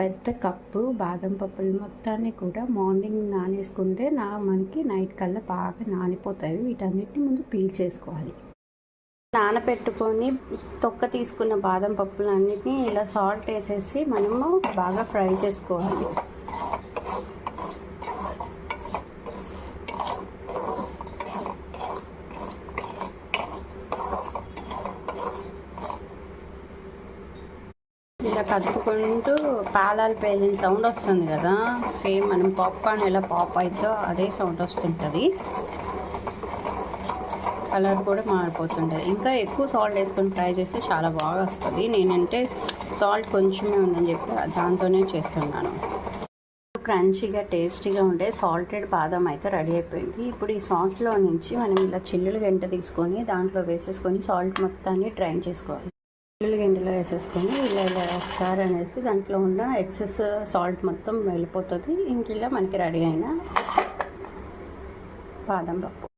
పెద్ద కప్పు బాదం పప్పులు మొత్తాన్ని కూడా మార్నింగ్ నానేసుకుంటే నా మనకి నైట్ కల్లా బాగా నానిపోతాయి. వీటన్నిటిని ముందు పీల్ చేసుకోవాలి. నానబెట్టుకొని తొక్క తీసుకున్న బాదం పప్పులన్నిటిని ఇలా సాల్ట్ వేసేసి మనము బాగా ఫ్రై చేసుకోవాలి. ఇలా కదుపుకుంటూ పాలాలు పేలిన సౌండ్ వస్తుంది కదా. సేమ్ మనం పాప్కార్న్ ఎలా పాప్ అవుతుందో అదే సౌండ్ వస్తుంటుంది. కలర్ కూడా మారిపోతుంటుంది. ఇంకా ఎక్కువ సాల్ట్ వేసుకొని ఫ్రై చేస్తే చాలా బాగా వస్తుంది. నేనంటే సాల్ట్ కొంచెమే ఉందని చెప్పి దాంతోనే చేస్తున్నాను. క్రంచీగా టేస్టీగా ఉండే సాల్టెడ్ బాదం అయితే రెడీ అయిపోయింది. ఇప్పుడు ఈ సాల్ట్లో నుంచి మనం ఇలా చిల్లులు గంట తీసుకొని దాంట్లో వేసేసుకొని సాల్ట్ మొత్తాన్ని డ్రైన్ చేసుకోవాలి. చిల్లులు ఇందులో వేసేసుకొని ఇలా ఇలా ఒకసారి అనేసి దాంట్లో ఉన్న ఎక్సెస్ సాల్ట్ మొత్తం వెళ్ళిపోతుంది. ఇంక ఇలా మనకి రెడీ అయిన బాదం పప్పు.